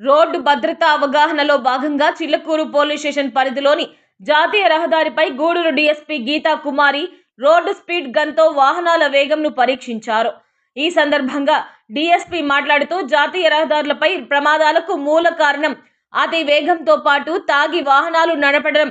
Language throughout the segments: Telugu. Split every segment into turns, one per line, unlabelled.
రోడ్డు భద్రతా అవగాహనలో భాగంగా చిల్లకూరు పోలీస్ స్టేషన్ పరిధిలోని జాతీయ రహదారిపై Gudur DSP Geetha Kumari road speed గన్తో వాహనాల వేగంను పరీక్షించారు. ఈ సందర్భంగా డీఎస్పీ మాట్లాడుతూ జాతీయ రహదారులపై ప్రమాదాలకు మూల కారణం అతి వేగంతో పాటు తాగి వాహనాలు నడపడం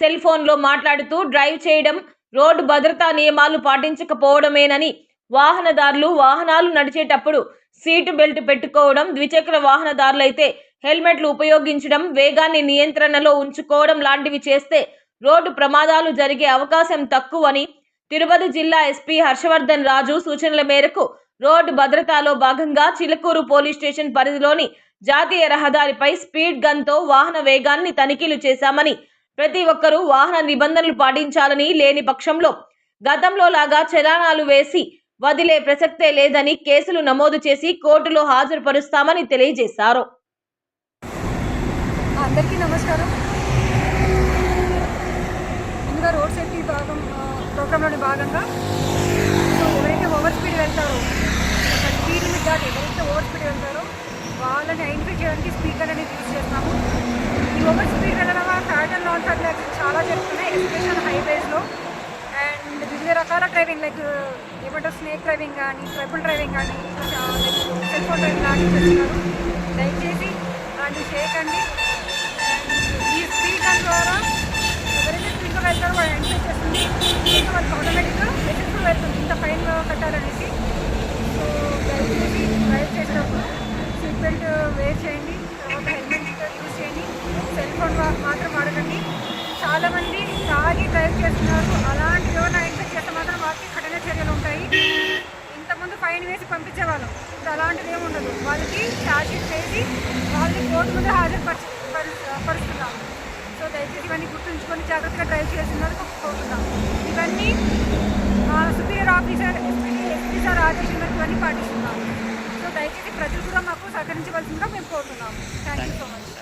సెల్ ఫోన్లో మాట్లాడుతూ డ్రైవ్ చేయడం రోడ్డు భద్రతా నియమాలు పాటించకపోవడమేనని వాహనదారులు వాహనాలు నడిచేటప్పుడు సీటు బెల్ట్ పెట్టుకోవడం ద్విచక్ర వాహనదారులైతే హెల్మెట్లు ఉపయోగించడం వేగాన్ని నియంత్రణలో ఉంచుకోవడం లాంటివి చేస్తే రోడ్డు ప్రమాదాలు జరిగే అవకాశం తక్కువని తిరుపతి జిల్లా ఎస్పీ హర్షవర్ధన్ రాజు సూచనల మేరకు రోడ్డు భద్రతలో భాగంగా చిలకూరు పోలీస్ స్టేషన్ పరిధిలోని జాతీయ రహదారిపై స్పీడ్ గన్తో వాహన వేగాన్ని తనిఖీలు చేశామని ప్రతి ఒక్కరూ వాహన నిబంధనలు పాటించాలని లేని పక్షంలో గతంలో లాగా చలానాలు వేసి వదిలే ప్రసక్తే లేదని కేసులు నమోదు చేసి కోర్టులో హాజరుపరుస్తామని తెలియజేశారు.
అందరికీ నమస్కారం. ముందుగా రోడ్ సేఫ్టీ భాగం ప్రోగ్రాంలోని భాగంగా సో ఎవరైతే ఓవర్ స్పీడ్ వెళ్తారో స్పీడ్ లిమిట్ దాటి ఎవరైతే ఓవర్ స్పీడ్ వెళ్తారో వాళ్ళని ఐడెంటిఫై చేయడానికి స్పీకర్ అనేది యూజ్ చేస్తాము. ఈ ఓవర్ స్పీడ్ వెళ్ళడం వల్ల డ్రైవింగ్ లైక్ uh, ఏమంటారు స్నేక్ డ్రైవింగ్ కానీ ట్రైబుల్ డ్రైవింగ్ కానీ లైక్ సెల్ ఫోన్ డ్రైవింగ్ లాంటివి చేస్తున్నారు. దయచేసి దాన్ని చేయకండి ఈ స్పీడ్ ద్వారా ఎవరైతే స్పీడ్గా వెళ్తారో వాళ్ళు ఎంజాయ్ చేస్తుంది. ఇంకా వాళ్ళకి ఆటోమేటిక్గా మెసేజ్ వెళ్తుంది. ఇంత ఫైన్ కట్టాలనేసి. సో దయచేసి డ్రైవ్ చేసేటప్పుడు సీట్ బెల్ట్ వేర్ చేయండి. తర్వాత హెల్మెట్ యూజ్ uh, చేయండి. సెల్ ఫోన్ మాత్రం చాలామంది తాగి డ్రైవ్ చేస్తున్నారు. అలాంటి ఎవరైనా ఐడెంటిఫై చేస్తే మాత్రం వారికి కఠిన చర్యలు ఉంటాయి. ఇంతకుముందు ఫైన్ వేసి పంపించేవాళ్ళం. ఇప్పుడు అలాంటిది ఏమి ఉండదు. వాళ్ళకి ఛార్జ్ చేసి వేసి వాళ్ళని కోర్టు ముందు హాజరు పరుస్తున్నాం. సో దయచేసి ఇవన్నీ గుర్తుంచుకొని జాగ్రత్తగా డ్రైవ్ చేస్తున్నందుకు కోరుతున్నాం. ఇవన్నీ మా superior officer SP SP sir ఆదేశం మేరకు ఇవన్నీ పాటిస్తున్నాం. సో దయచేసి ప్రజలు కూడా మాకు సహకరించవలసిందిగా మేము కోరుతున్నాం. Thank you so much.